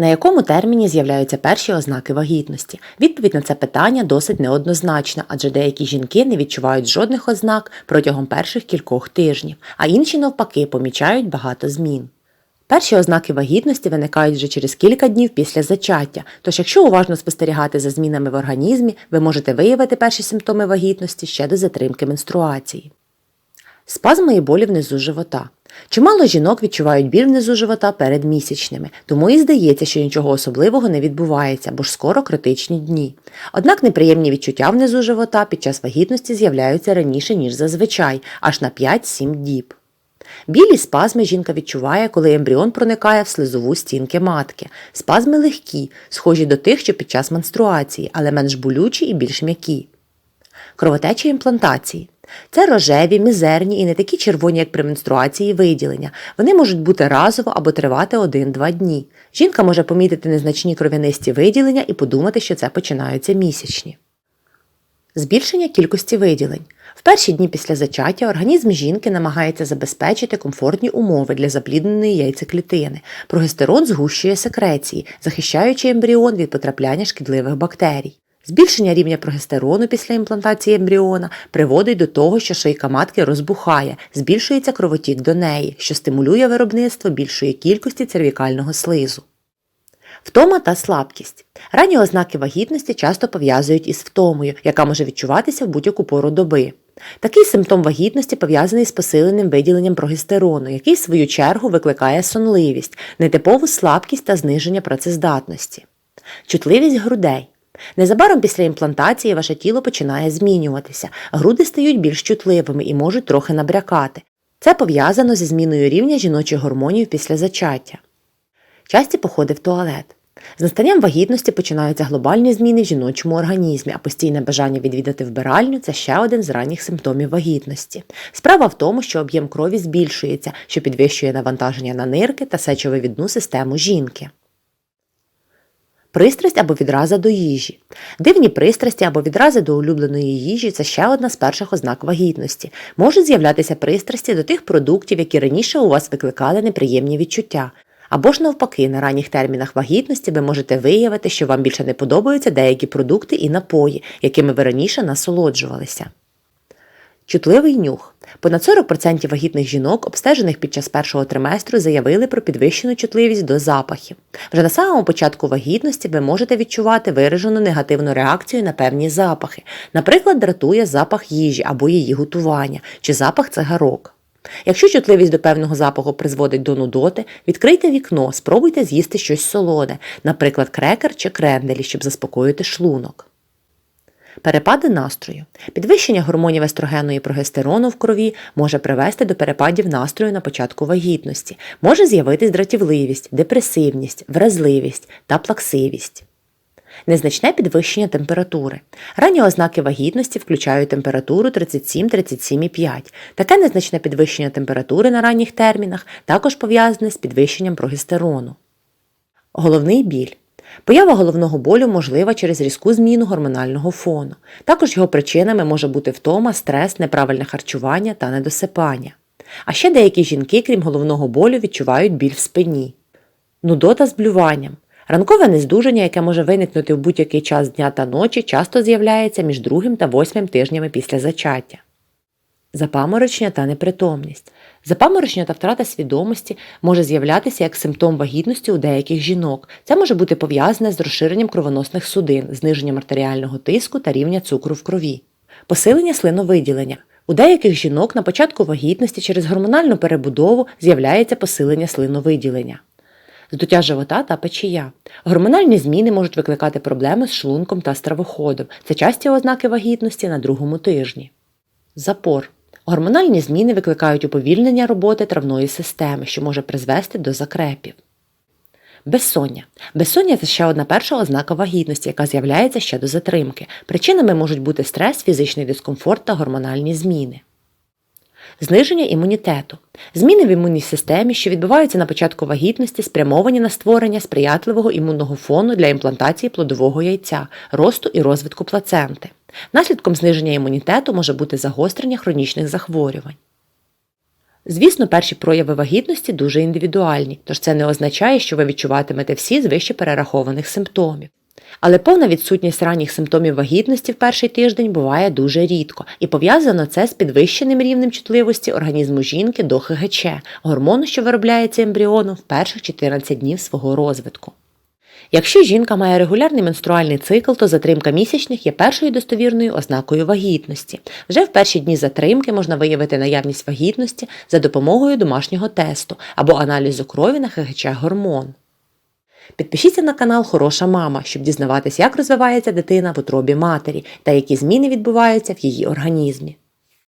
На якому терміні з'являються перші ознаки вагітності? Відповідь на це питання досить неоднозначна, адже деякі жінки не відчувають жодних ознак протягом перших кількох тижнів, а інші навпаки помічають багато змін. Перші ознаки вагітності виникають вже через кілька днів після зачаття, тож якщо уважно спостерігати за змінами в організмі, ви можете виявити перші симптоми вагітності ще до затримки менструації. Спазми і болі внизу живота. Чимало жінок відчувають біль внизу живота перед місячними, тому і здається, що нічого особливого не відбувається, бо ж скоро критичні дні. Однак неприємні відчуття внизу живота під час вагітності з'являються раніше, ніж зазвичай, аж на 5-7 діб. Білі спазми жінка відчуває, коли ембріон проникає в слизову стінки матки. Спазми легкі, схожі до тих, що під час менструації, але менш болючі і більш м'які. Кровотечі імплантації. Це рожеві, мізерні і не такі червоні, як при менструації виділення. Вони можуть бути разово або тривати 1-2 дні. Жінка може помітити незначні кров'янисті виділення і подумати, що це починаються місячні. Збільшення кількості виділень. В перші дні після зачаття організм жінки намагається забезпечити комфортні умови для заплідненої яйцеклітини. Прогестерон згущує секреції, захищаючи ембріон від потрапляння шкідливих бактерій. Збільшення рівня прогестерону після імплантації ембріона приводить до того, що шийка матки розбухає, збільшується кровотік до неї, що стимулює виробництво більшої кількості цервікального слизу. Втома та слабкість. Ранні ознаки вагітності часто пов'язують із втомою, яка може відчуватися в будь-яку пору доби. Такий симптом вагітності пов'язаний з посиленим виділенням прогестерону, який в свою чергу викликає сонливість, нетипову слабкість та зниження працездатності. Чутливість грудей. Незабаром після імплантації ваше тіло починає змінюватися, груди стають більш чутливими і можуть трохи набрякати. Це пов'язано зі зміною рівня жіночих гормонів після зачаття. Часті походи в туалет. З настанням вагітності починаються глобальні зміни в жіночому організмі, а постійне бажання відвідати вбиральню це ще один з ранніх симптомів вагітності. Справа в тому, що об'єм крові збільшується, що підвищує навантаження на нирки та сечовивідну систему жінки. Пристрасть або відраза до їжі. Дивні пристрасті або відрази до улюбленої їжі це ще одна з перших ознак вагітності. Можуть з'являтися пристрасті до тих продуктів, які раніше у вас викликали неприємні відчуття. Або ж навпаки, на ранніх термінах вагітності ви можете виявити, що вам більше не подобаються деякі продукти і напої, якими ви раніше насолоджувалися. Чутливий нюх. Понад 40% вагітних жінок, обстежених під час першого триместру, заявили про підвищену чутливість до запахів. Вже на самому початку вагітності ви можете відчувати виражену негативну реакцію на певні запахи. Наприклад, дратує запах їжі або її готування, чи запах цигарок. Якщо чутливість до певного запаху призводить до нудоти, відкрийте вікно, спробуйте з'їсти щось солоне, наприклад, крекер чи кренделі, щоб заспокоїти шлунок. Перепади настрою. Підвищення гормонів естрогену і прогестерону в крові може привести до перепадів настрою на початку вагітності, може з'явитись дратівливість, депресивність, вразливість та плаксивість. Незначне підвищення температури. Ранні ознаки вагітності включають температуру 37-37,5. Таке незначне підвищення температури на ранніх термінах також пов'язане з підвищенням прогестерону. Головний біль. Поява головного болю можлива через різку зміну гормонального фону. Також його причинами може бути втома, стрес, неправильне харчування та недосипання. А ще деякі жінки, крім головного болю, відчувають біль в спині. Нудота з блюванням. Ранкове нездужання, яке може виникнути в будь-який час дня та ночі, часто з'являється між другим та восьмим тижнями після зачаття. Запаморочення та непритомність. Запаморочення та втрата свідомості може з'являтися як симптом вагітності у деяких жінок. Це може бути пов'язане з розширенням кровоносних судин, зниженням артеріального тиску та рівня цукру в крові. Посилення слиновиділення. У деяких жінок на початку вагітності через гормональну перебудову з'являється посилення слиновиділення. Здуття живота та печія. Гормональні зміни можуть викликати проблеми з шлунком та стравоходом. Це часті ознаки вагітності на другому тижні. Запор. Гормональні зміни викликають уповільнення роботи травної системи, що може призвести до закрепів. Безсоння. Безсоння це ще одна перша ознака вагітності, яка з'являється ще до затримки. Причинами можуть бути стрес, фізичний дискомфорт та гормональні зміни. Зниження імунітету. Зміни в імунній системі, що відбуваються на початку вагітності, спрямовані на створення сприятливого імунного фону для імплантації плодового яйця, росту і розвитку плаценти. Наслідком зниження імунітету може бути загострення хронічних захворювань. Звісно, перші прояви вагітності дуже індивідуальні, тож це не означає, що ви відчуватимете всі з вище перерахованих симптомів. Але повна відсутність ранніх симптомів вагітності в перший тиждень буває дуже рідко, і пов'язано це з підвищеним рівнем чутливості організму жінки до ХГЧ, гормону, що виробляється ембріоном в перших 14 днів свого розвитку. Якщо жінка має регулярний менструальний цикл, то затримка місячних є першою достовірною ознакою вагітності. Вже в перші дні затримки можна виявити наявність вагітності за допомогою домашнього тесту або аналізу крові на ХГЧ гормон. Підпишіться на канал Хороша мама, щоб дізнаватися, як розвивається дитина в утробі матері та які зміни відбуваються в її організмі.